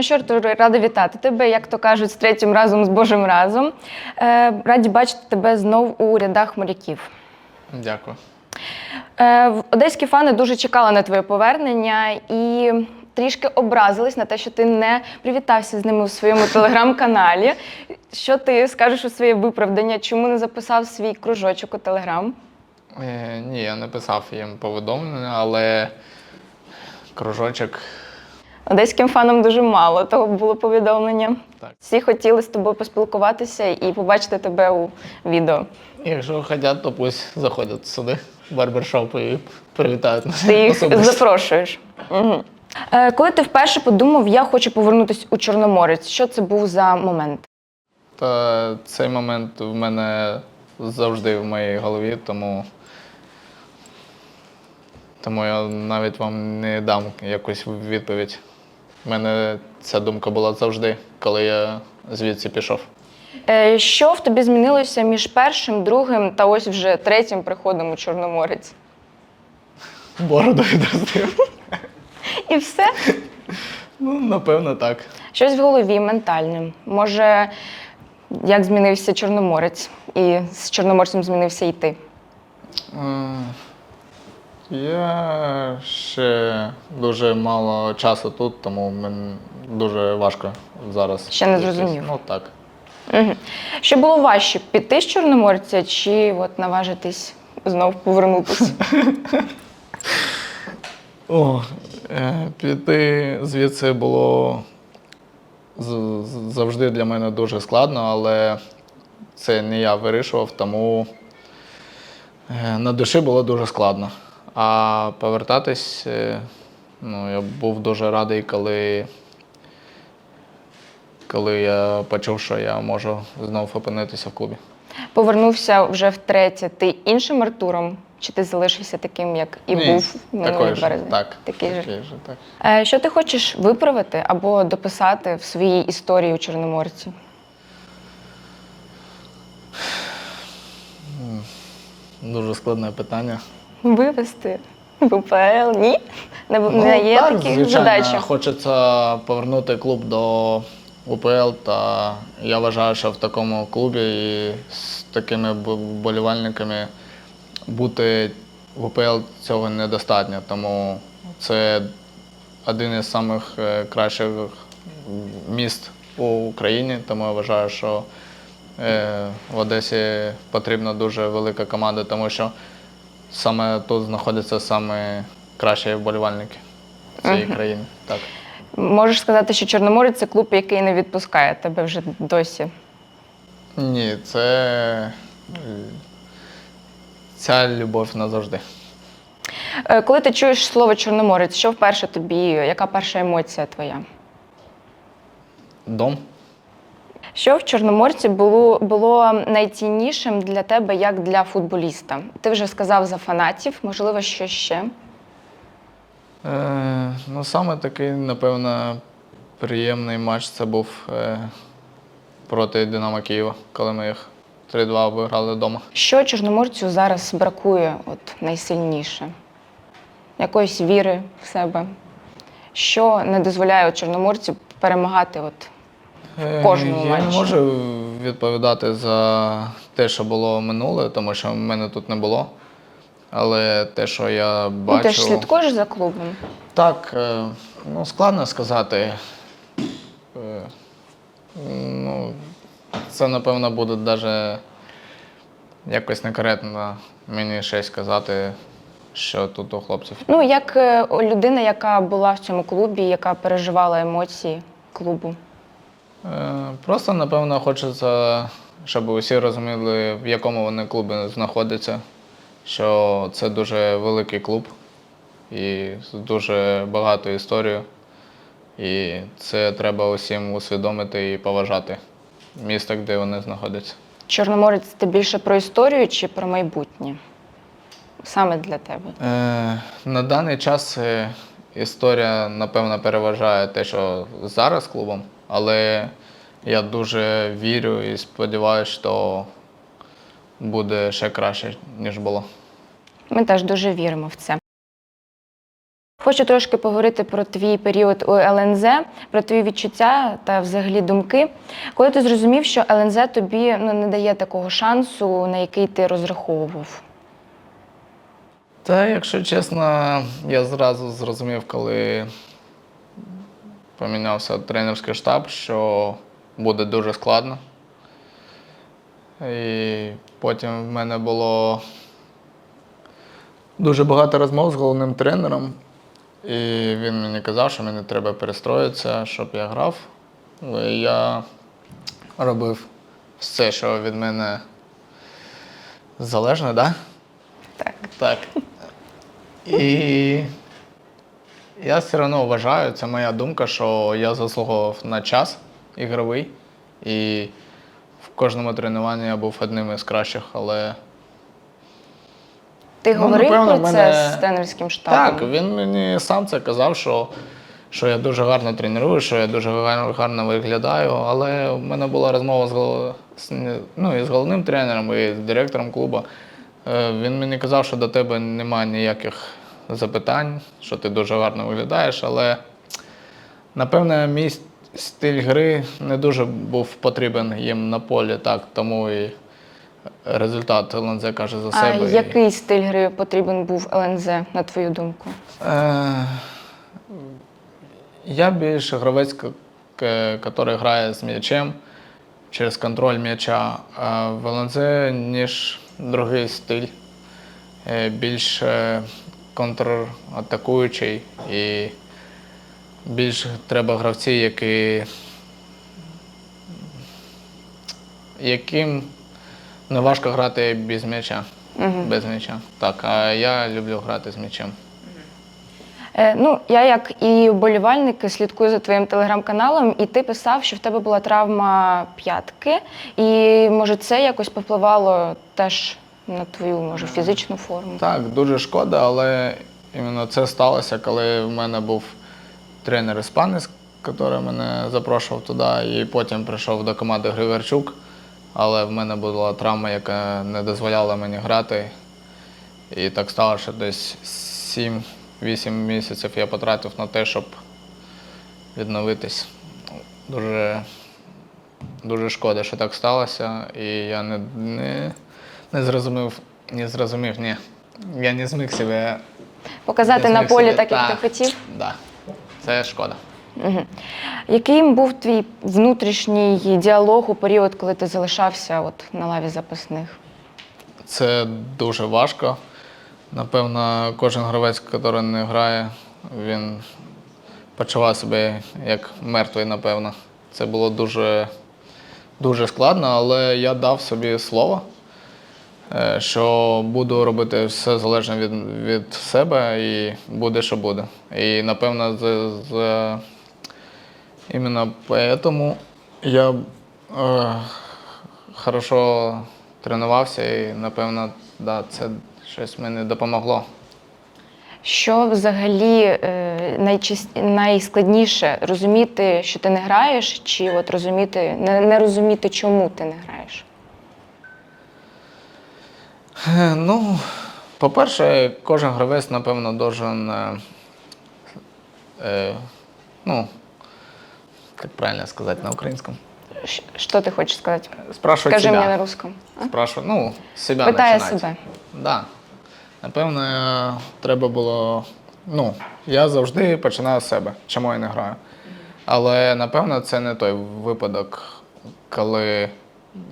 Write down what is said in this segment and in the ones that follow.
Ну що, Артур, рада вітати тебе, як то кажуть, з третім разом з Божим разом. Е, раді бачити тебе знов у рядах моряків. Дякую. Е, одеські фани дуже чекали на твоє повернення і трішки образились на те, що ти не привітався з ними у своєму телеграм-каналі. Що ти скажеш у своє виправдання? Чому не записав свій кружочок у телеграм? Е, ні, я не писав їм повідомлення, але кружочок. Одеським фанам дуже мало того було повідомлення. Так. Всі хотіли з тобою поспілкуватися і побачити тебе у відео. Якщо хочуть, то пусть заходять сюди, в барбершоп і привітають мене Ти їх особисто. запрошуєш. Угу. Е, коли ти вперше подумав, я хочу повернутися у Чорноморець, що це був за момент? Та цей момент в мене завжди в моїй голові, тому, тому я навіть вам не дам якусь відповідь. У мене ця думка була завжди, коли я звідси пішов. Е, що в тобі змінилося між першим, другим та ось вже третім приходом у Чорноморець? Бороду відростив. І все? Ну, напевно, так. Щось в голові ментальне. Може, як змінився Чорноморець, і з Чорноморцем змінився і ти? Я ще дуже мало часу тут, тому мені дуже важко зараз. Ще не якось- зрозумів. Ну так. Угу. Що було важче, піти з Чорноморця чи от наважитись знов повернутися? О, е, піти звідси було завжди для мене дуже складно, але це не я вирішував, тому е, на душі було дуже складно. А повертатись, е, ну, я був дуже радий, коли, коли я почув, що я можу знову опинитися в клубі. Повернувся вже втретє. Ти іншим Артуром? Чи ти залишився таким, як і Ні, був минулий же, березень? Так, Такий же. такий же, так. Е, Що ти хочеш виправити або дописати в своїй історії у Чорноморці? Дуже складне питання. Вивести в УПЛ? Ні? Не, Ну, не є так, такі звичайно. задачі? Хочеться повернути клуб до УПЛ, та я вважаю, що в такому клубі і з такими б- вболівальниками бути в УПЛ цього недостатньо. Тому це один із самих е, кращих міст у Україні. Тому я вважаю, що е, в Одесі потрібна дуже велика команда, тому що саме тут знаходяться саме кращі вболівальники цієї країни. Так. Можеш сказати, що Чорноморець це клуб, який не відпускає тебе вже досі. Ні, це е, ця любов назавжди. Е, Коли ти чуєш слово Чорноморець, що вперше тобі, яка перша емоція твоя? Дом. Що в Чорноморці було, було найціннішим для тебе як для футболіста? Ти вже сказав за фанатів, можливо, що ще? Е, ну, саме такий, напевно, приємний матч це був е, проти Динамо Києва, коли ми їх 3-2 обіграли вдома. Що Чорноморцю зараз бракує от, найсильніше? Якоїсь віри в себе? Що не дозволяє Чорноморцю перемагати? От, Е, кожному Я не можу відповідати за те, що було минуле, тому що в мене тут не було. Але те, що я Ну, бачу. ти ж слідкуєш за клубом. Так, е, ну складно сказати. Е, Ну, це, напевно, буде навіть якось некоректно мені щось сказати, що тут у хлопців. Ну, як е, людина, яка була в цьому клубі, яка переживала емоції клубу. Е, Просто, напевно, хочеться, щоб усі розуміли, в якому вони клубі знаходяться, що це дуже великий клуб і з дуже багатою історією. І це треба усім усвідомити і поважати місто, де вони знаходяться. Чорноморець це більше про історію чи про майбутнє? Саме для тебе. Е, на даний час е, історія, напевно, переважає те, що зараз клубом, але я дуже вірю і сподіваюся, що буде ще краще, ніж було. Ми теж дуже віримо в це. Хочу трошки поговорити про твій період у ЛНЗ, про твої відчуття та взагалі думки. Коли ти зрозумів, що ЛНЗ тобі ну, не дає такого шансу, на який ти розраховував. Та, якщо чесно, я зразу зрозумів, коли помінявся тренерський штаб, що буде дуже складно. І потім в мене було дуже багато розмов з головним тренером. І він мені казав, що мені треба перестроїтися, щоб я грав. І я робив все, що від мене залежне, так? Да? Так. Так. І я все одно вважаю, це моя думка, що я заслуговував на час ігровий. І в кожному тренуванні я був одним із кращих, але. Ти Ну, говорив напевно, про це мене- з тренерським штабом? Так, він мені сам це казав, що, що я дуже гарно треную, що я дуже гарно, виглядаю. Але в мене була розмова з, гол- з, ну, і з головним тренером, і з директором клубу. Е, Він мені казав, що до тебе немає ніяких запитань, що ти дуже гарно виглядаєш, але напевне, мій стиль гри не дуже був потрібен їм на полі, так, тому і результат ЛНЗ каже за А себе. і- який стиль гри потрібен був ЛНЗ, на твою думку? Е, Я більш гравець, який грає з м'ячем через контроль м'яча в ЛНЗ, ніж другий стиль. Е, Більш е, контратакуючий і більш треба гравці, які, яким не важко грати без м'яча. Без м'яча. Так, а я люблю грати з м'ячем. Е, ну, я як і вболівальник слідкую за твоїм телеграм-каналом, і ти писав, що в тебе була травма п'ятки, і може це якось повпливало теж на твою може фізичну форму. Так, дуже шкода, але іменно це сталося, коли в мене був тренер іспанець, який мене запрошував туди, і потім прийшов до команди Григорчук. Але в мене була травма, яка не дозволяла мені грати. І так сталося, що десь 7-8 місяців я потратив на те, щоб відновитись. Дуже, дуже шкода, що так сталося. І я не, не, не зрозумів, не зрозумів, ні. Я не зміг себе. Показати на полі себе- так, як ти хотів. Да. Це шкода. Угу. Яким був твій внутрішній діалог у період, коли ти залишався от на лаві запасних? Це дуже важко. Напевно, кожен гравець, який не грає, він почував себе як мертвий, напевно. Це було дуже, дуже складно, але я дав собі слово, що буду робити все залежно від, від себе і буде, що буде. І напевно, з, з, іменно тому я е, хорошо тренувався і, напевно, да, це щось мені допомогло. Що взагалі е, найчаст... найскладніше розуміти, що ти не граєш, чи от розуміти, не, не розуміти, чому ти не граєш? Е, Ну, по-перше, кожен гравець, напевно, должен, е, е, ну, як правильно сказати на українському? Що ти хочеш сказати? Спрашивать Скажи себя. мені на русском. а? Спрашивать, ну, себя Питає начинать. себе. Да. Напевно, треба було. Ну, я завжди починаю з себе, чому я не граю. Але напевно це не той випадок, коли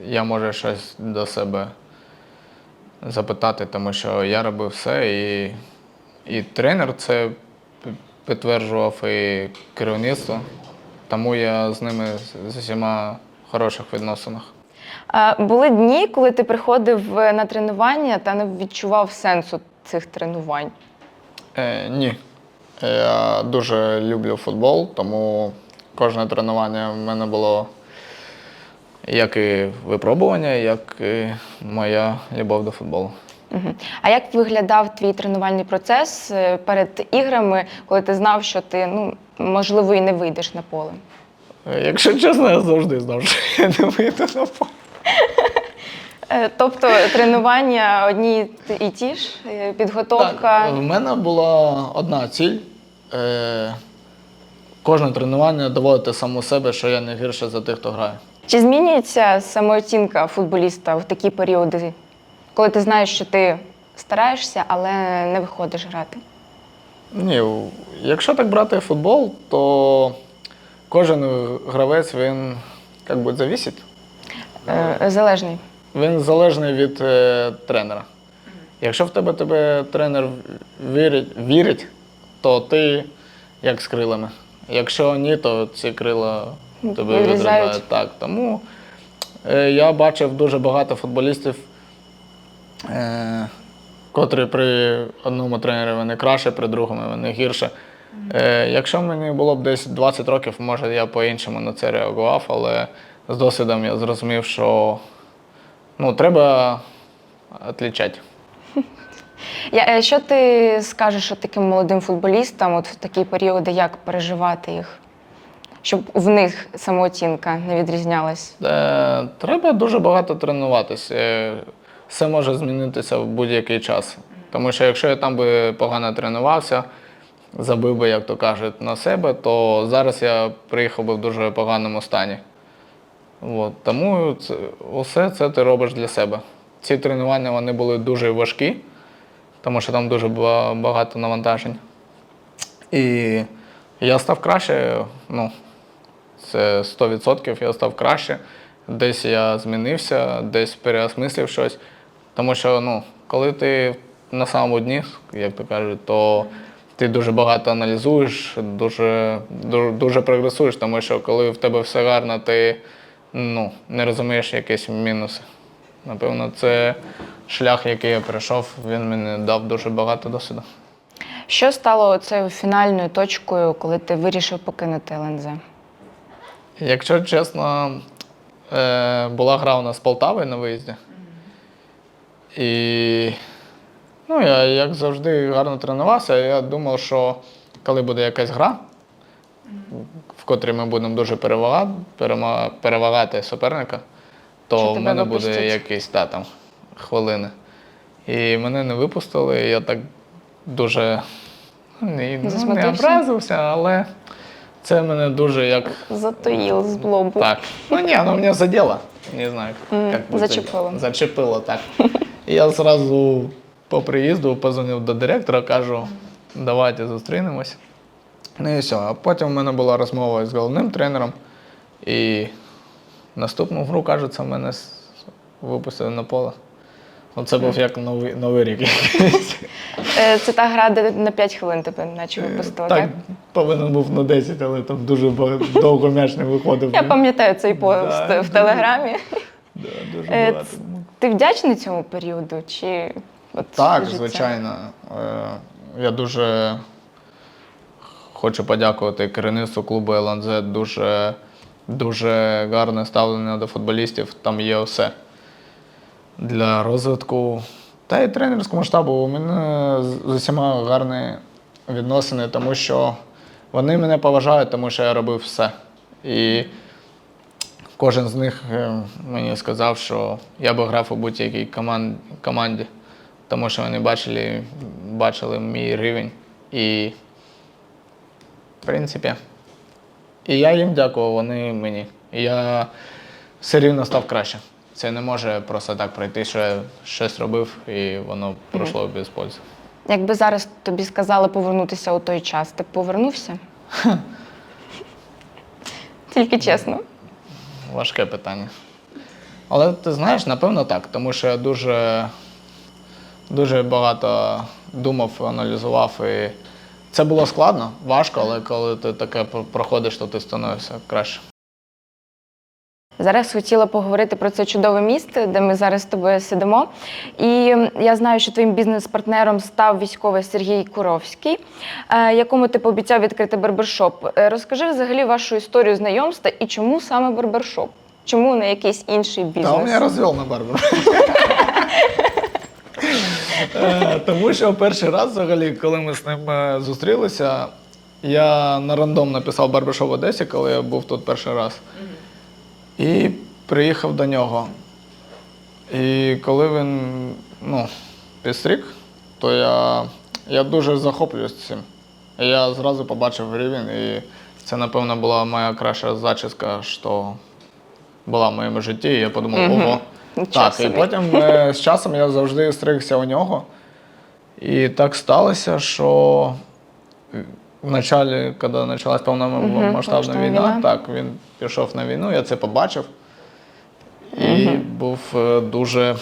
я можу щось до себе запитати, тому що я робив все, і, і тренер це підтверджував, і керівництво. Тому я з ними з- усіма в хороших відносинах. А були дні, коли ти приходив е, на тренування та не відчував сенсу цих тренувань. Е, ні. Я дуже люблю футбол, тому кожне тренування в мене було як і випробування, як і моя любов до футболу. А як виглядав твій тренувальний процес е, перед іграми, коли ти знав, що ти ну можливо і не вийдеш на поле? Е, Якщо чесно, я завжди знав, що я не вийду на поле. Е, Тобто тренування одні і ті ж, підготовка. Так, в мене була одна ціль. Кожне тренування доводити саму себе, що я не гірше за тих, хто грає. Чи змінюється самооцінка футболіста в такі періоди, коли ти знаєш, що ти стараєшся, але не виходиш грати? Ні, якщо так брати футбол, то кожен гравець він як би завісить. Е, Залежний. Він залежний від е, тренера. Якщо в тебе тебе тренер вірить, вірить, то ти як з крилами. Якщо ні, то ці крила тебе відрізають. Так, тому е, я бачив дуже багато футболістів, е, котрі при одному тренері вони краще, при другому вони гірше. Е, якщо мені було б десь 20 років, може я по-іншому на це реагував, але з досвідом я зрозумів, що ну, треба відлічати. Я, е, що ти скажеш таким молодим футболістам от в такі періоди, як переживати їх? Щоб в них самооцінка не відрізнялась? Е, треба дуже багато тренуватися. Е, Все може змінитися в будь-який час. Тому що якщо я там би погано тренувався, забив би, як то кажуть, на себе, то зараз я приїхав би в дуже поганому стані. От. Тому це, усе це ти робиш для себе. Ці тренування вони були дуже важкі, тому що там дуже ба- багато навантажень. І я став краще, ну, це 100% я став краще. Десь я змінився, десь переосмислив щось. Тому що, ну, коли ти на самому дні, як то кажуть, то ти дуже багато аналізуєш, дуже, дуже, дуже прогресуєш, тому що коли в тебе все гарно, ти ну, не розумієш якісь мінуси. Напевно, це шлях, який я пройшов, він мені дав дуже багато досвіду. Що стало цією фінальною точкою, коли ти вирішив покинути ЛНЗ? Якщо чесно, е, була гра у нас з Полтавою на виїзді. І ну, я, як завжди, гарно тренувався. Я думав, що коли буде якась гра, в котрій ми будемо дуже перевагати, перевагати суперника, Що то в мене буде якісь та, там, хвилини. І мене не випустили, і я так дуже ну, не, образився, але це мене дуже як Затоїл з злобу. так. Ну не, оно меня задело. Не знаю, как будет зачепило. Зачепило, так. І я зразу по приїзду позвонив до директора, кажу, давайте зустрінемось. Ну і все. А потім в мене була розмова з головним тренером. І наступну гру, кажеться, мене випустили на поле. Оце був як новий, новий рік. якийсь. Е, Це та гра, де на 5 хвилин тебе наче випустила, так? Так, повинен був на 10, але там дуже довго м'яч не виходив. Я пам'ятаю цей пост Да. в телеграмі. Да, дуже Е, багато. ц- Ти вдячний цьому періоду? Чи от Так, життя? звичайно. Е, Я дуже хочу подякувати керівництву клубу ЛНЗ. Дуже, дуже гарне ставлення до футболістів. Там є все для розвитку. Та й тренерському штабу у мене з усіма гарні відносини, тому що вони мене поважають, тому що я робив все. І кожен з них е, мені сказав, що я би грав у будь-якій команді, тому що вони бачили, бачили мій рівень. І, в принципі, і я їм дякував, вони мені. І я все рівно став краще. Це не може просто так пройти, що я щось робив і воно пройшло без пользи. Якби зараз тобі сказали повернутися у той час, ти б повернувся? Тільки чесно. Важке питання. Але ти знаєш, напевно, так, тому що я дуже, дуже багато думав, аналізував. І це було складно, важко, але коли ти таке проходиш, то ти становишся краще. Зараз хотіла поговорити про це чудове місце, де ми зараз з тобою сидимо. І я знаю, що твоїм бізнес-партнером став військовий Сергій Куровський, е, якому ти пообіцяв відкрити барбершоп. Е, Розкажи взагалі вашу історію знайомства і чому саме барбершоп? Чому не якийсь інший бізнес? розвел на барбер. Е, Тому що перший раз, взагалі, коли ми з ним зустрілися, я на рандом написав барбершоп в Одесі, коли я був тут перший раз. І приїхав до нього. І коли він ну, підстриг, то я, я дуже захоплююсь цим. Я зразу побачив рівень, і це, напевно, була моя краща зачіска, що була в моєму житті. І я подумав, ого. Так, і потім е, з часом я завжди стригся у нього. І так сталося, що в началі, коли почалась повномасштабна повномасштабна війна, війна. так, він пішов на війну, я це побачив. І був е, дуже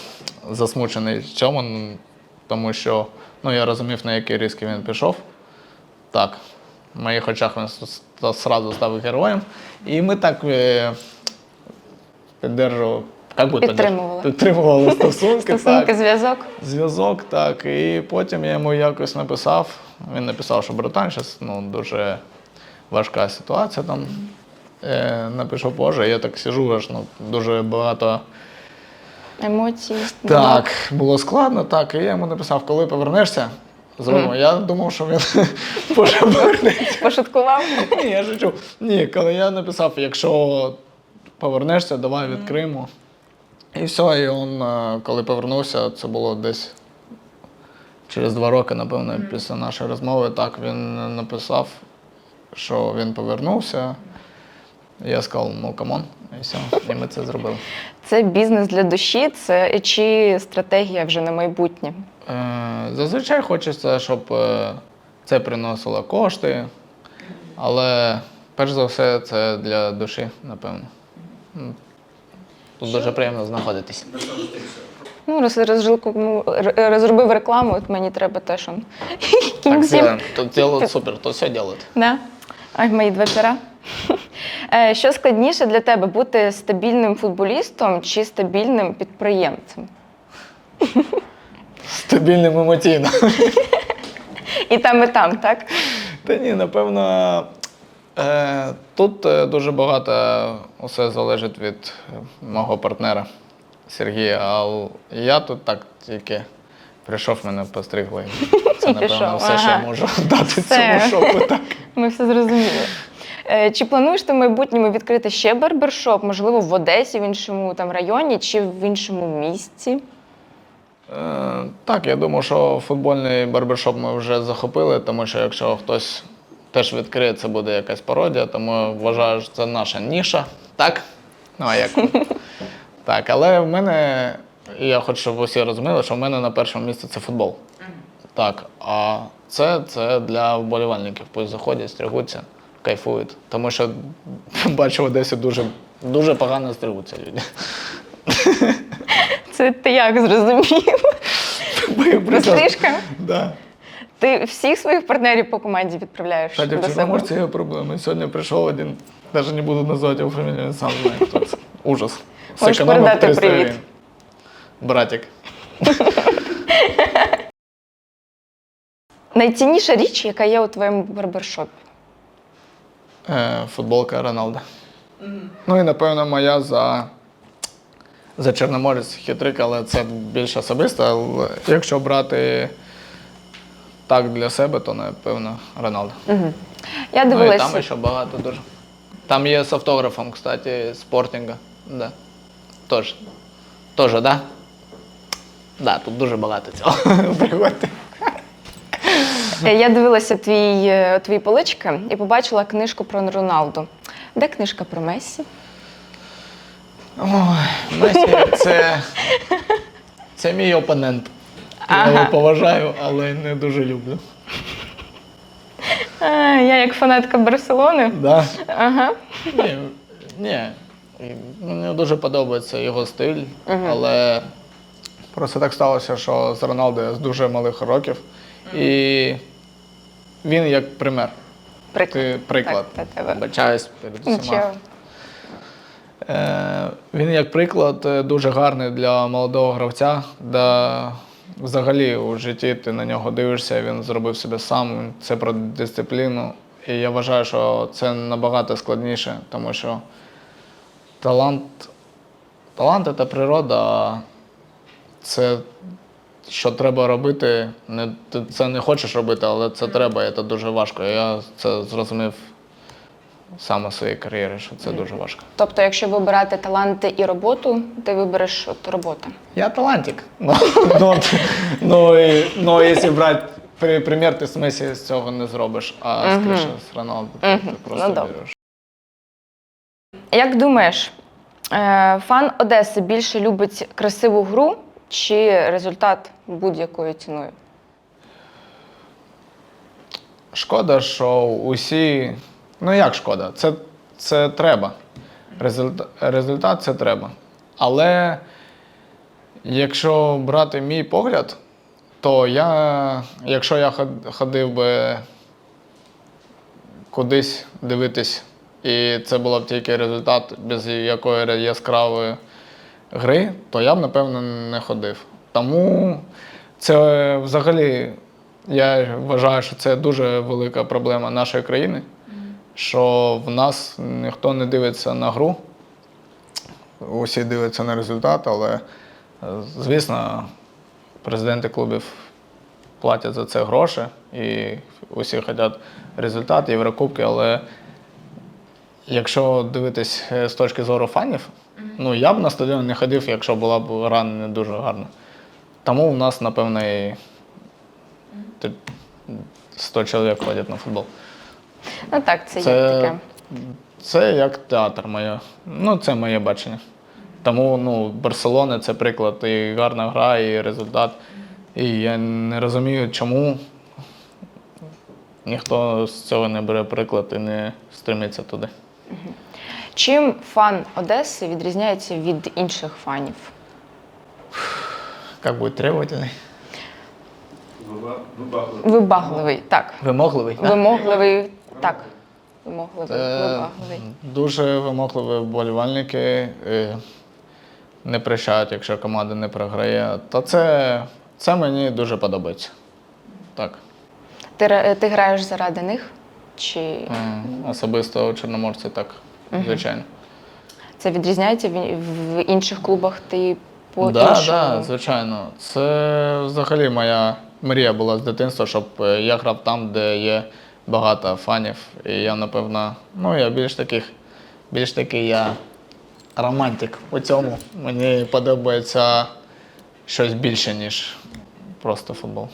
засмучений цьому, тому що ну, я розумів, на які ризики він пішов. Так, в моїх очах він зразу став героєм. І ми так е, піддержували. Як би Підтримували. Підтримували стосунки. Стосунки, так. зв'язок. Зв'язок, так. І потім я йому якось написав. Він написав, що братан, зараз ну, дуже важка ситуація там. Е, напишу позже. Я так сижу, аж ну, дуже багато. Емоції. Так, було складно, так. І я йому написав, коли повернешся, зробимо. Я думав, що він повернеться. Пошуткував. Ні, я жичу. Ні, коли я написав, якщо повернешся, давай відкриємо. І все, і він, е, коли повернувся, це було десь через два роки, напевно, після нашої розмови, так він написав, що він повернувся. Я сказав, ну камон, і все, і ми це зробили. Це бізнес для душі, це чи стратегія вже на майбутнє. Е, Зазвичай хочеться, щоб е, це приносило кошти, але перш за все це для душі, напевно. Тут дуже приємно знаходитись. Ну, роз, розжилку- р- розробив рекламу, от мені треба теж. Так, тут делают супер, тут все делают. Да. Ай, мої два пера. Е, Що складніше для тебе бути стабільним футболістом чи стабільним підприємцем? Стабільним емоційно. І там, і там, так? Та ні, напевно, тут е, дуже багато усе залежить від е, мого партнера Сергія. А я тут так тільки прийшов, мене постригли. Це, напевно, все, що я можу дати цьому шоку. Так. Ми все зрозуміли. Е, Чи плануєш ти в майбутньому відкрити ще барбершоп, можливо, в Одесі, в іншому там районі, чи в іншому місці? Е, так, я думаю, що футбольний барбершоп ми вже захопили, тому що якщо хтось теж відкриє, це буде якась пародія, тому вважаю, що це наша ніша. Так? Ну, а як? так, але в мене, я хочу, щоб усі розуміли, що в мене на першому місці це футбол. Так, а це, це для вболівальників. Пусть заходять, стригуться, кайфують. Тому що бачу в Одесі дуже, дуже погано стригуться люди. Це ти як зрозумів? Стрижка? Да. Ти всіх своїх партнерів по команді відправляєш до в себе? Чорноморці є проблеми. Сьогодні прийшов один, навіть не буду називати його фамілію, він сам знає, хто це. Ужас. Можеш передати 300 привіт. Братик. Найцінніша річ, яка є у твоєму барбершопі. Е, футболка Роналда. Ну і напевно моя за, за Чорноморець хитрик, але це більш особисто. Якщо брати так для себе, то напевно Роналда. Я Ну і там ще багато дуже. Там є з автографом, кстати, спортинга. Да. Тож. Тоже, да? Да, тут дуже багато цього. Приходьте. Е, Я дивилася твій, е, твої полички і побачила книжку про Роналду. Де книжка про Мессі? Ой, Месі це, це мій опонент. Я його поважаю, але не дуже люблю. А, я як фанатка Барселони. Да? Ага. Ні, ні. Мені дуже подобається його стиль, але просто так сталося, що з Роналдо я з дуже малих років. І він як пример. Приклад. Ти приклад. Так, для тебе. Бачаюсь перед усіма. Нічого. Е, він як приклад е, дуже гарний для молодого гравця, де взагалі у житті ти на нього дивишся, він зробив себе сам. Це про дисципліну. І я вважаю, що це набагато складніше, тому що талант, талант це природа, а це що треба робити. Не, ти це не хочеш робити, але це треба, і це дуже важко. Я це зрозумів саме в своїй кар'єрі, що це дуже важко. Тобто, якщо вибирати таланти і роботу, ти вибереш от роботу. Я талантик. Ну, ну, ну, і, ну якщо брати при- примір, ти з Месі з цього не зробиш, а з Роналду. Ти просто Ну, добре. береш. Як думаєш, е, фан Одеси більше любить красиву гру чи результат будь-якою ціною? Шкода, що усі. Ну як шкода? Це, це треба. Результат, результат це треба. Але якщо брати мій погляд, то я, якщо я ход- ходив би кудись дивитись, і це було б тільки результат без якої яскравої гри, то я б, напевно, не ходив. Тому це взагалі, я вважаю, що це дуже велика проблема нашої країни, що в нас ніхто не дивиться на гру, усі дивляться на результат, але, е, звісно, президенти клубів платять за це гроші, і усі хочуть результат, Єврокубки, але якщо дивитись е, з точки зору фанів, ну я б на стадіон не ходив, якщо була б гра не дуже гарна. Тому в нас, напевно, і 100 чоловік ходять на футбол. Ну так, це, є таке. це як театр моє. Ну, це моє бачення. Тому ну, Барселона це приклад і гарна гра, і результат. І я не розумію, чому ніхто з цього не бере приклад і не стремиться туди. Чим фан Одеси відрізняється від інших фанів? Як буде требовательний? Вибагливий, так. Вимогливий. Вимогливий, так. Вимогливий, Е. Дуже вимогливі вболівальники е, не прощають, якщо команда не програє. То це, це мені дуже подобається. Так. Ти, ти граєш заради них? Чи Особисто у Чорноморці так, звичайно. це відрізняється в, інших клубах? Ти по Так, іншому? да, звичайно. Це взагалі моя мрія була з дитинства, щоб е, я грав там, де є багато фанів. І я, напевно, ну я більш таких, більш такий я романтик у цьому. Мені подобається щось більше, ніж просто футбол.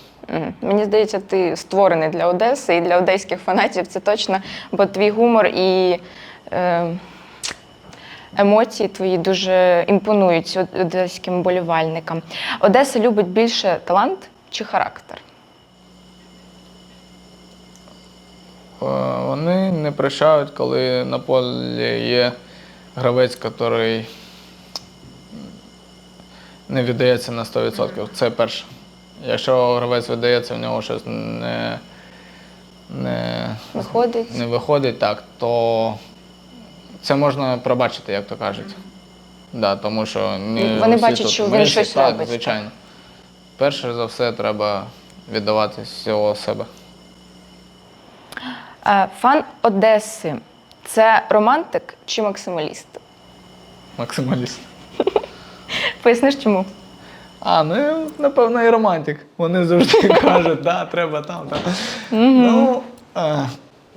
Мені здається, ти створений для Одеси і для одеських фанатів. Це точно, бо твій гумор і е, емоції твої дуже імпонують од- одеським болівальникам. Одеса любить більше талант чи характер? Вони не прощають, коли на полі є гравець, який не віддається на 100%. Це перше. Якщо гравець віддається, в нього щось не, не, Виходить? не виходить, так, то це можна пробачити, як то кажуть. Да, тому що не Вони всі бачать, тут що він щось так, робить, Звичайно. Перше за все треба віддавати всього себе. Е, фан Одеси це романтик чи максималіст? Максималіст. Поясниш чому? А, ну напевно, і романтик. Вони завжди кажуть, да, треба там, там. Ну, е,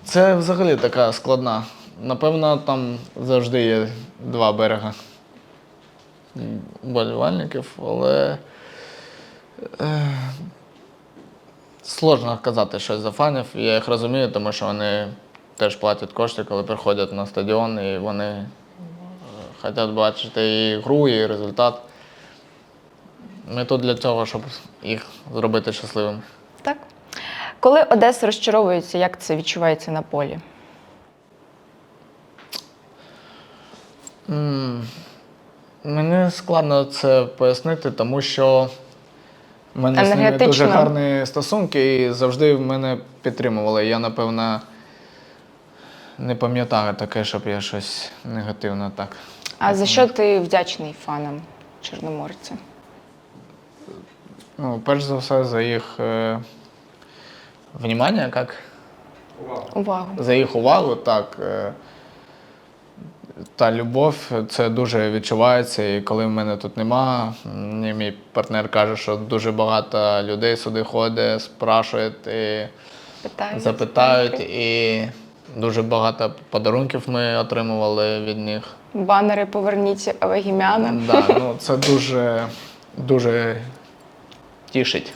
це взагалі така складна. Напевно, там завжди є два берега м, вболівальників, але е, сложно казати щось за фанів. Я їх розумію, тому що вони теж платять кошти, коли приходять на стадіон, і вони е, хочуть бачити і гру, і результат. Ми тут для цього, щоб їх зробити щасливими. Так. Коли Одеса розчаровується, як це відчувається на полі? М, Мені складно це пояснити, тому що в мене з ними дуже гарні стосунки і завжди мене підтримували. Я, напевно, не пам'ятаю таке, щоб я щось негативне так. А за що ти вдячний фанам Чорноморця? Ну, перш за все, за їх е, внимання, як? Увагу. за їх увагу, так. е, Та любов це дуже відчувається. І коли в мене тут нема, мені мій партнер каже, що дуже багато людей сюди ходить, спрашують і Питають. запитають. І дуже багато подарунків ми отримували від них. Банери поверніться Авагімяна. Да, ну, це дуже, дуже тішить.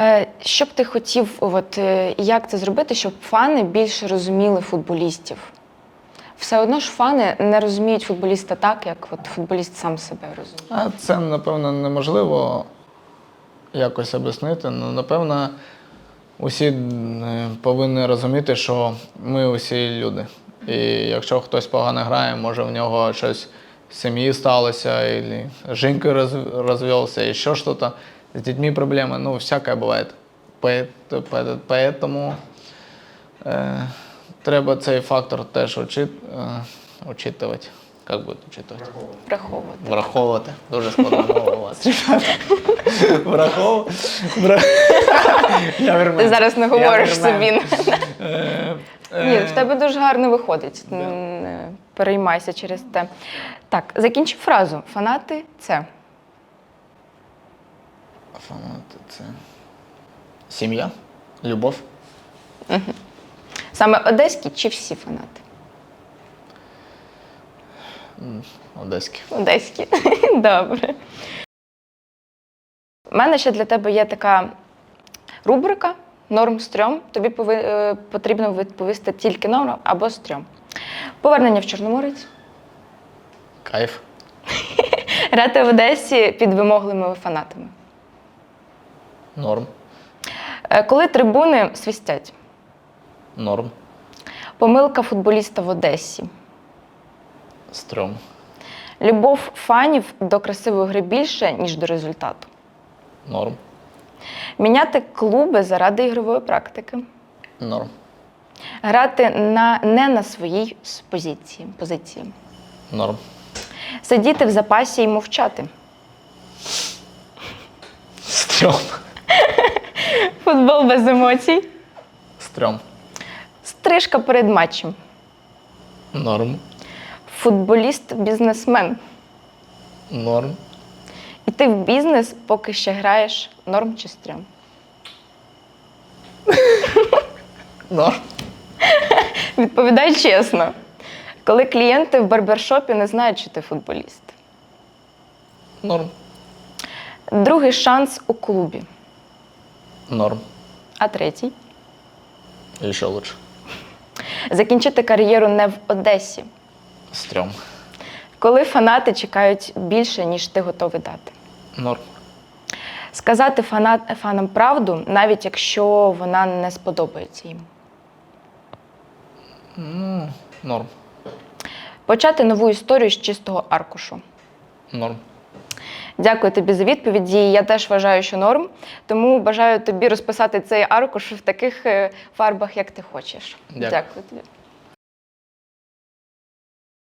Е, Що б ти хотів, от е, як це зробити, щоб фани більше розуміли футболістів? Все одно ж фани не розуміють футболіста так, як от футболіст сам себе розуміє. А це, напевно, неможливо якось об'яснити. Ну, напевно, усі е, повинні розуміти, що ми усі люди. І якщо хтось погано грає, може в нього щось в сім'ї сталося, і жінка роз- розвелся, і щось. З дітьми проблеми, ну, всяке буває. Поэтому е, треба цей фактор теж учит, е, учитувати. Як буде учитувати? Враховувати. Враховувати. Дуже складно у вас. Враховувати. Ти зараз не говориш собі. Е, Ні, в тебе дуже гарно виходить. Не переймайся через те. Так, закінчи фразу. Фанати це. Фанати це. Сім'я? Любов? Саме одеські чи всі фанати? Одеські. Одеські. Добре. У мене ще для тебе є така рубрика норм стрьом. Тобі пови- е, потрібно відповісти тільки норм або стрьом. Повернення в Чорноморець. Кайф. Грати в Одесі під вимогливими фанатами. Норм. Е, Коли трибуни свистять. Норм. Помилка футболіста в Одесі. Стрьом. Любов фанів до красивої гри більше, ніж до результату. Норм. Міняти клуби заради ігрової практики. Норм. Грати на, не на своїй позиції, позиції. Норм. Сидіти в запасі і мовчати. Стрьом. Футбол без емоцій. Стрьом. Стрижка перед матчем. Норм. Футболіст-бізнесмен. Норм. Іти в бізнес, поки ще граєш норм чи стрьом. Норм. Відповідай чесно. Коли клієнти в барбершопі не знають, що ти футболіст. Норм. Другий шанс у клубі. Норм. А третій І ще лучше. Закінчити кар'єру не в Одесі. Стрьом. Коли фанати чекають більше, ніж ти готовий дати. Норм. Сказати фанат, фанам правду, навіть якщо вона не сподобається їм. Ну, норм. Почати нову історію з чистого аркушу. Норм. Дякую тобі за відповіді. Я теж вважаю, що норм. Тому бажаю тобі розписати цей аркуш в таких е, фарбах, як ти хочеш. Дякую. Дякую тобі.